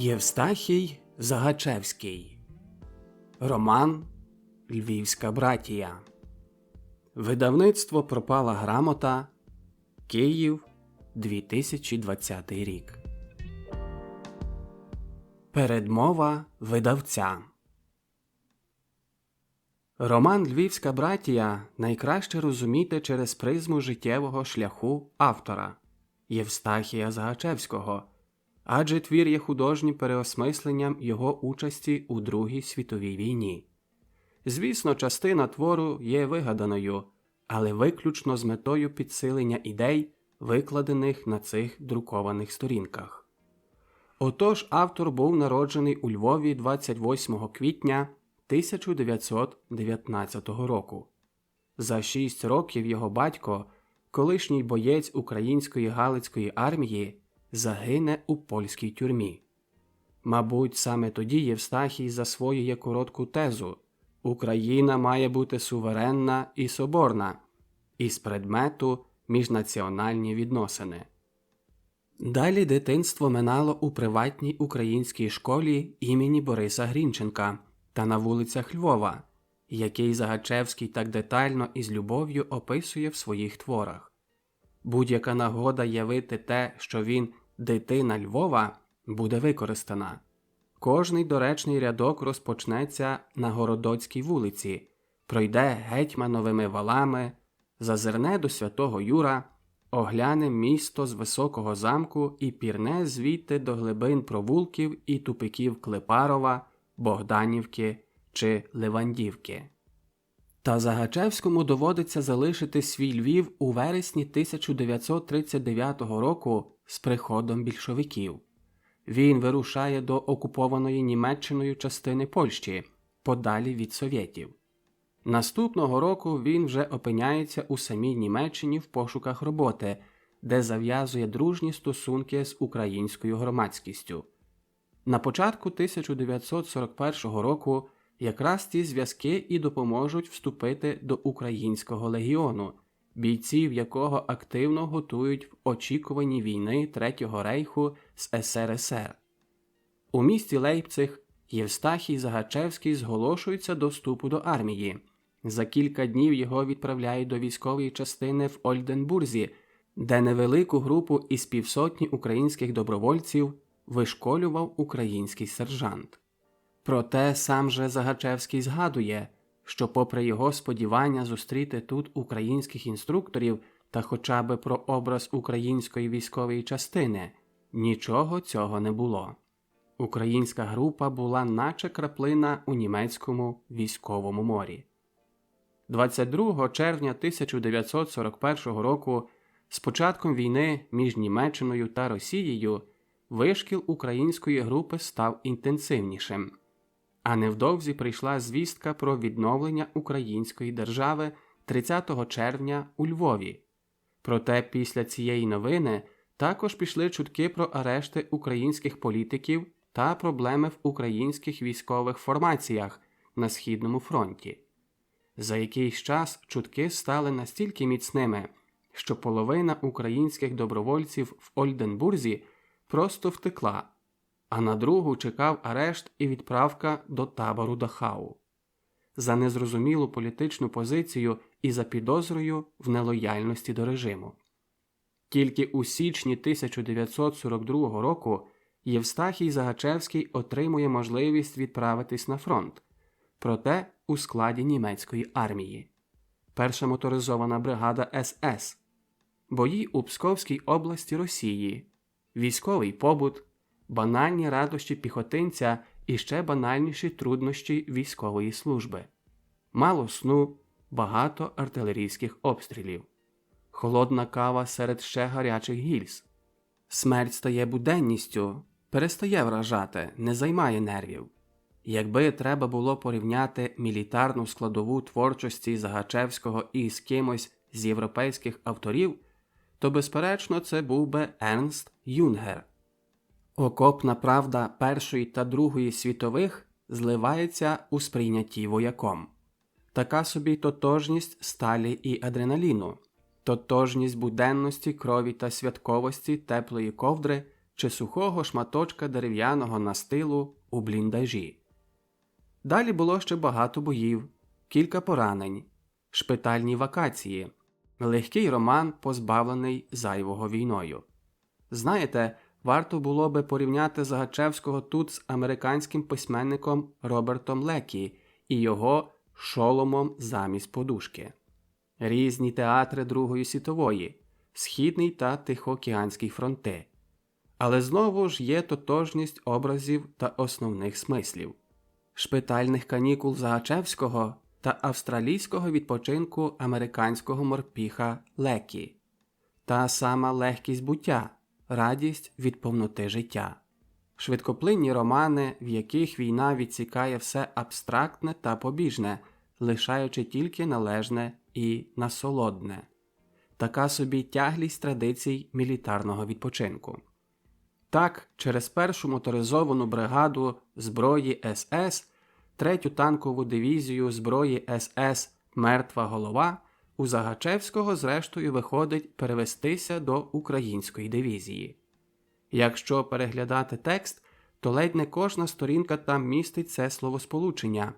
Євстахій Загачевський. Роман Львівська братія Видавництво Пропала грамота. Київ. 2020 рік Передмова видавця. Роман Львівська братія найкраще розуміти через призму життєвого шляху автора Євстахія Загачевського адже твір є художнім переосмисленням його участі у Другій світовій війні. Звісно, частина твору є вигаданою, але виключно з метою підсилення ідей, викладених на цих друкованих сторінках. Отож, автор був народжений у Львові 28 квітня 1919 року. За шість років його батько, колишній боєць української Галицької армії, загине у польській тюрмі. Мабуть, саме тоді Євстахій засвоює коротку тезу Україна має бути суверенна і соборна, із предмету міжнаціональні відносини. Далі дитинство минало у приватній українській школі імені Бориса Грінченка та на вулицях Львова, який Загачевський так детально і з любов'ю описує в своїх творах. Будь-яка нагода явити те, що він дитина Львова, буде використана. Кожний доречний рядок розпочнеться на Городоцькій вулиці, пройде гетьмановими валами, зазирне до святого Юра, огляне місто з високого замку і пірне звідти до глибин провулків і тупиків Клепарова, Богданівки чи Левандівки. Та Загачевському доводиться залишити свій Львів у вересні 1939 року з приходом більшовиків. Він вирушає до окупованої Німеччиною частини Польщі, подалі від совєтів. Наступного року він вже опиняється у самій Німеччині в пошуках роботи, де зав'язує дружні стосунки з українською громадськістю. На початку 1941 року якраз ці зв'язки і допоможуть вступити до українського легіону, бійців якого активно готують в очікуванні війни Третього рейху з СРСР. У місті Лейпциг Євстахій Загачевський зголошується до вступу до армії. За кілька днів його відправляють до військової частини в Ольденбурзі, де невелику групу із півсотні українських добровольців вишколював український сержант. Проте сам же Загачевський згадує, що, попри його сподівання зустріти тут українських інструкторів та хоча би про образ української військової частини, нічого цього не було. Українська група була наче краплина у німецькому військовому морі. 22 червня 1941 року, з початком війни між Німеччиною та Росією, вишкіл української групи став інтенсивнішим. А невдовзі прийшла звістка про відновлення української держави 30 червня у Львові. Проте після цієї новини також пішли чутки про арешти українських політиків та проблеми в українських військових формаціях на Східному фронті. За якийсь час чутки стали настільки міцними, що половина українських добровольців в Ольденбурзі просто втекла а на другу чекав арешт і відправка до табору Дахау. За незрозумілу політичну позицію і за підозрою в нелояльності до режиму. Тільки у січні 1942 року Євстахій Загачевський отримує можливість відправитись на фронт, проте у складі німецької армії, перша моторизована бригада СС, бої у Псковській області Росії, військовий побут банальні радощі піхотинця і ще банальніші труднощі військової служби, мало сну, багато артилерійських обстрілів, холодна кава серед ще гарячих гільз. Смерть стає буденністю, перестає вражати, не займає нервів. Якби треба було порівняти мілітарну складову творчості Загачевського із кимось з європейських авторів, то, безперечно, це був би Ернст Юнгер. Окопна правда Першої та Другої світових зливається у сприйнятті вояком. Така собі тотожність сталі і адреналіну, тотожність буденності, крові та святковості теплої ковдри чи сухого шматочка дерев'яного настилу у бліндажі. Далі було ще багато боїв, кілька поранень, шпитальні вакації, легкий роман, позбавлений зайвого війною. Знаєте, варто було би порівняти Загачевського тут з американським письменником Робертом Лекі і його шоломом замість подушки. Різні театри Другої світової, Східний та Тихоокеанський фронти. Але знову ж є тотожність образів та основних смислів шпитальних канікул Загачевського та австралійського відпочинку американського морпіха Лекі, та сама легкість буття, радість від повноти життя, швидкоплинні романи, в яких війна відсікає все абстрактне та побіжне, лишаючи тільки належне і насолодне, така собі тяглість традицій мілітарного відпочинку. Так, через першу моторизовану бригаду зброї СС, третю танкову дивізію зброї СС Мертва голова у Загачевського, зрештою, виходить перевестися до української дивізії. Якщо переглядати текст, то ледь не кожна сторінка там містить це словосполучення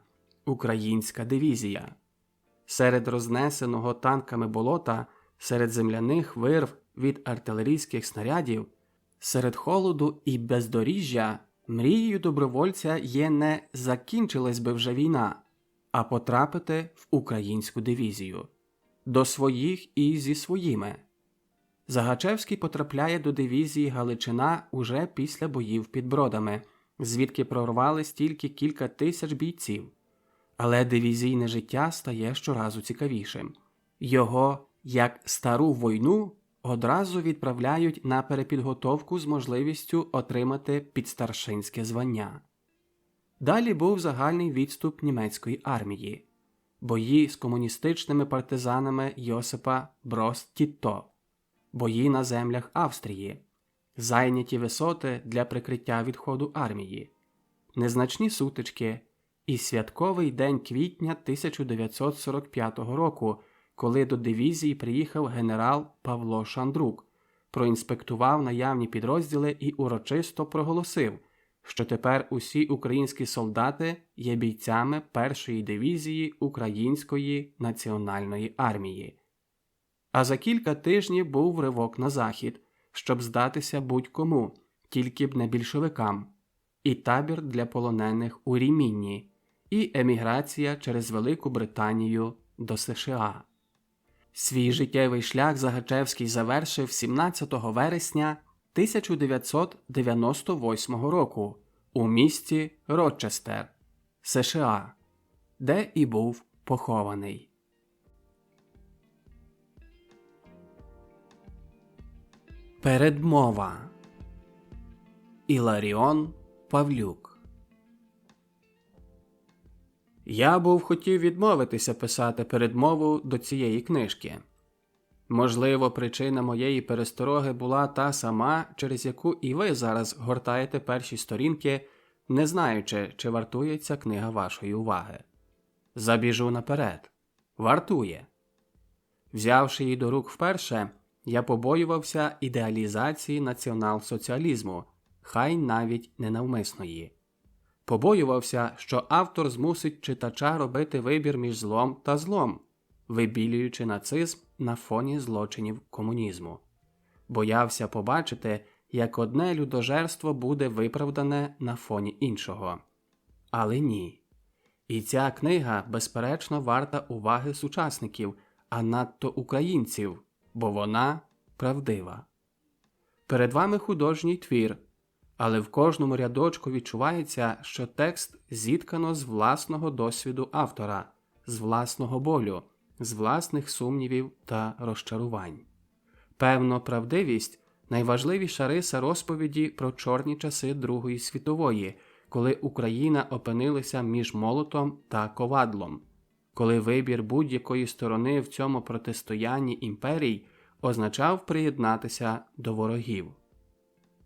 Українська дивізія. Серед рознесеного танками болота, серед земляних вирв від артилерійських снарядів. Серед холоду і бездоріжжя мрією добровольця є не закінчилась би вже війна, а потрапити в українську дивізію до своїх і зі своїми. Загачевський потрапляє до дивізії Галичина уже після боїв під бродами, звідки прорвались тільки кілька тисяч бійців. Але дивізійне життя стає щоразу цікавішим. Його, як стару війну, одразу відправляють на перепідготовку з можливістю отримати підстаршинське звання. Далі був загальний відступ німецької армії, бої з комуністичними партизанами Йосипа Брос Тітто, бої на землях Австрії, зайняті висоти для прикриття відходу армії, незначні сутички. І святковий день квітня 1945 року коли до дивізії приїхав генерал Павло Шандрук, проінспектував наявні підрозділи і урочисто проголосив, що тепер усі українські солдати є бійцями першої дивізії Української національної армії. А за кілька тижнів був ривок на захід, щоб здатися будь-кому, тільки б не більшовикам, і табір для полонених у Рімінні, і еміграція через Велику Британію до США. Свій життєвий шлях Загачевський завершив 17 вересня 1998 року у місті Рочестер, США, де і був похований. Передмова Іларіон Павлюк я був хотів відмовитися писати передмову до цієї книжки. Можливо, причина моєї перестороги була та сама, через яку і ви зараз гортаєте перші сторінки, не знаючи, чи вартує ця книга вашої уваги. Забіжу наперед. Вартує. Взявши її до рук вперше, я побоювався ідеалізації націонал-соціалізму, хай навіть ненавмисної. Побоювався, що автор змусить читача робити вибір між злом та злом, вибілюючи нацизм на фоні злочинів комунізму. Боявся побачити, як одне людожерство буде виправдане на фоні іншого. Але ні. І ця книга, безперечно, варта уваги сучасників, а надто українців, бо вона правдива. Перед вами художній твір але в кожному рядочку відчувається, що текст зіткано з власного досвіду автора, з власного болю, з власних сумнівів та розчарувань. Певно, правдивість найважливіша риса розповіді про чорні часи Другої світової, коли Україна опинилася між молотом та ковадлом, коли вибір будь-якої сторони в цьому протистоянні імперій означав приєднатися до ворогів.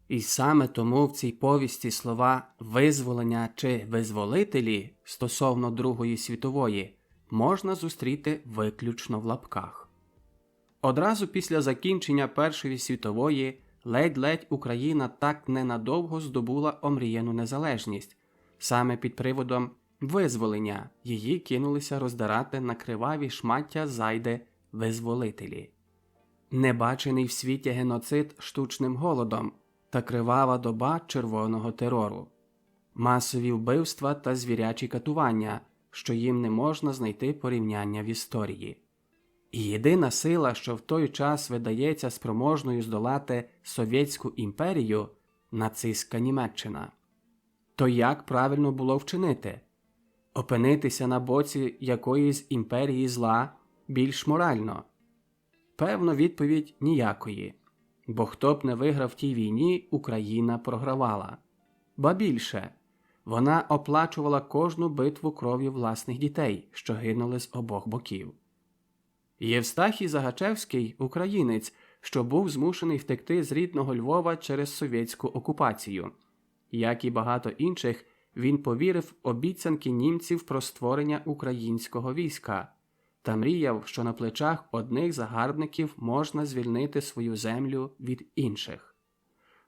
І саме тому в цій повісті слова визволення чи визволителі стосовно Другої світової можна зустріти виключно в лапках. Одразу після закінчення Першої світової ледь-ледь Україна так ненадовго здобула омріяну незалежність. Саме під приводом визволення її кинулися роздирати на криваві шмаття зайди визволителі. Небачений в світі геноцид штучним голодом та кривава доба червоного терору, масові вбивства та звірячі катування, що їм не можна знайти порівняння в історії. І єдина сила, що в той час видається спроможною здолати Совєтську імперію нацистська Німеччина. То як правильно було вчинити? Опинитися на боці якоїсь імперії зла більш морально? Певно, відповідь ніякої. Бо хто б не виграв в тій війні, Україна програвала. Ба більше, вона оплачувала кожну битву кров'ю власних дітей, що гинули з обох боків. Євстахій Загачевський українець, що був змушений втекти з рідного Львова через совєтську окупацію. Як і багато інших, він повірив обіцянки німців про створення українського війська та мріяв, що на плечах одних загарбників можна звільнити свою землю від інших.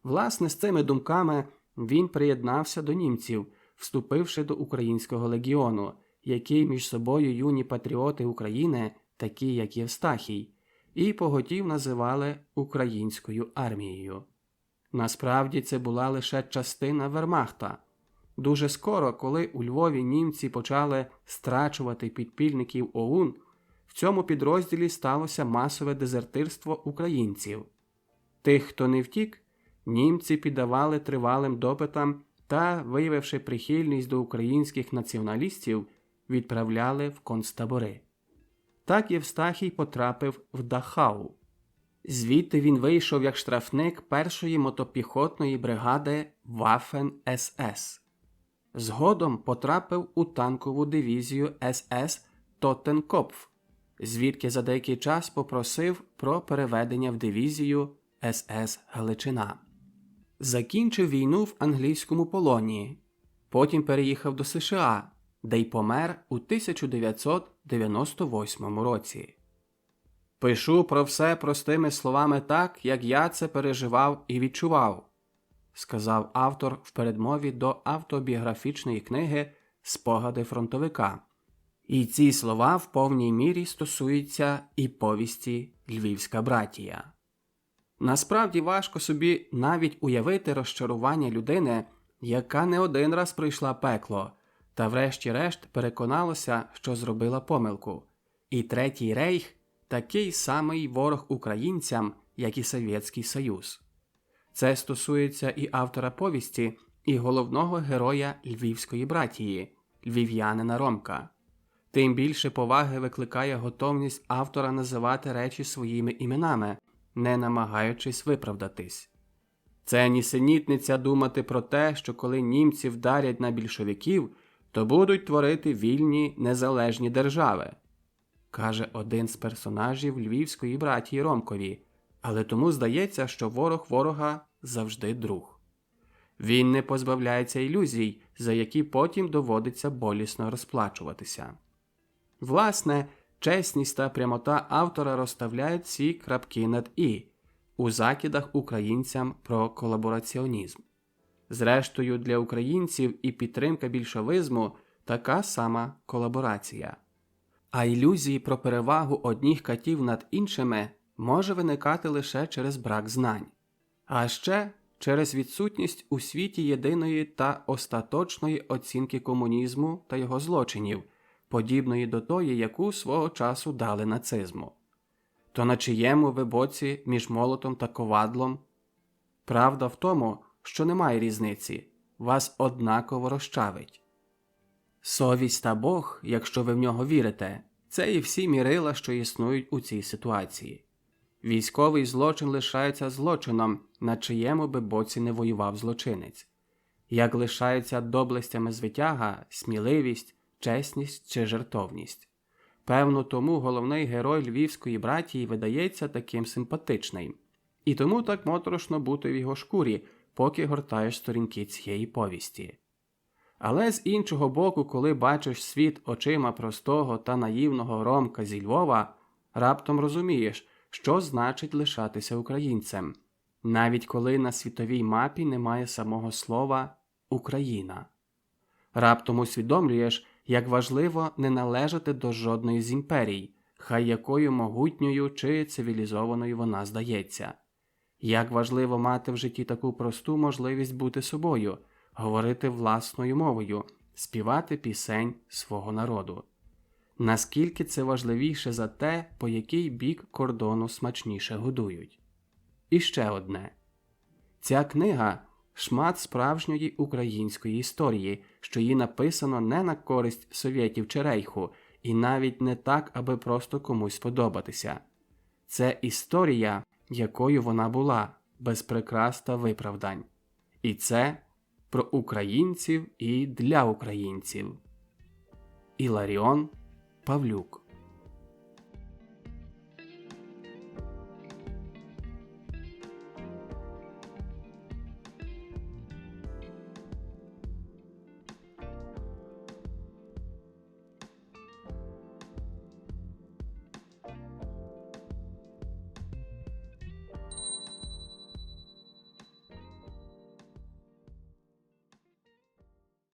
Власне, з цими думками він приєднався до німців, вступивши до українського легіону, який між собою юні патріоти України, такі як Євстахій, і поготів називали українською армією. Насправді це була лише частина Вермахта. Дуже скоро, коли у Львові німці почали страчувати підпільників ОУН, в цьому підрозділі сталося масове дезертирство українців. Тих, хто не втік, німці піддавали тривалим допитам та, виявивши прихильність до українських націоналістів, відправляли в концтабори. Так Євстахій потрапив в Дахау. Звідти він вийшов як штрафник першої мотопіхотної бригади Waffen СС. Згодом потрапив у танкову дивізію СС Тоттенкопф, звідки за деякий час попросив про переведення в дивізію СС Галичина. Закінчив війну в англійському полоні, потім переїхав до США, де й помер у 1998 році. Пишу про все простими словами так, як я це переживав і відчував, сказав автор в передмові до автобіографічної книги Спогади фронтовика. І ці слова в повній мірі стосуються і повісті Львівська братія. Насправді важко собі навіть уявити розчарування людини, яка не один раз пройшла пекло, та врешті-решт переконалася, що зробила помилку. І Третій рейх такий самий ворог українцям, як і Совєтський Союз. Це стосується і автора повісті, і головного героя Львівської братії, львів'янина Ромка. Тим більше поваги викликає готовність автора називати речі своїми іменами, не намагаючись виправдатись. Це нісенітниця думати про те, що коли німці вдарять на більшовиків, то будуть творити вільні незалежні держави, каже один з персонажів львівської братії Ромкові, але тому здається, що ворог ворога завжди друг. Він не позбавляється ілюзій, за які потім доводиться болісно розплачуватися. Власне, чесність та прямота автора розставляють ці крапки над і у закидах українцям про колабораціонізм. Зрештою, для українців і підтримка більшовизму така сама колаборація. А ілюзії про перевагу одніх катів над іншими може виникати лише через брак знань, а ще через відсутність у світі єдиної та остаточної оцінки комунізму та його злочинів подібної до тої, яку свого часу дали нацизму. То на чиєму ви боці між молотом та ковадлом? Правда в тому, що немає різниці, вас однаково розчавить. Совість та Бог, якщо ви в нього вірите, це і всі мірила, що існують у цій ситуації. Військовий злочин лишається злочином, на чиєму би боці не воював злочинець, як лишається доблестями звитяга, сміливість, чесність чи жертовність. Певно, тому головний герой львівської братії видається таким симпатичним, і тому так моторошно бути в його шкурі, поки гортаєш сторінки цієї повісті. Але з іншого боку, коли бачиш світ очима простого та наївного Ромка зі Львова, раптом розумієш, що значить лишатися українцем, навіть коли на світовій мапі немає самого слова Україна. Раптом усвідомлюєш, як важливо не належати до жодної з імперій, хай якою могутньою чи цивілізованою вона здається. Як важливо мати в житті таку просту можливість бути собою, говорити власною мовою, співати пісень свого народу. Наскільки це важливіше за те, по який бік кордону смачніше годують. І ще одне ця книга шмат справжньої української історії, що її написано не на користь совєтів чи рейху, і навіть не так, аби просто комусь сподобатися. Це історія, якою вона була, без прикрас та виправдань. І це про українців і для українців. Іларіон Павлюк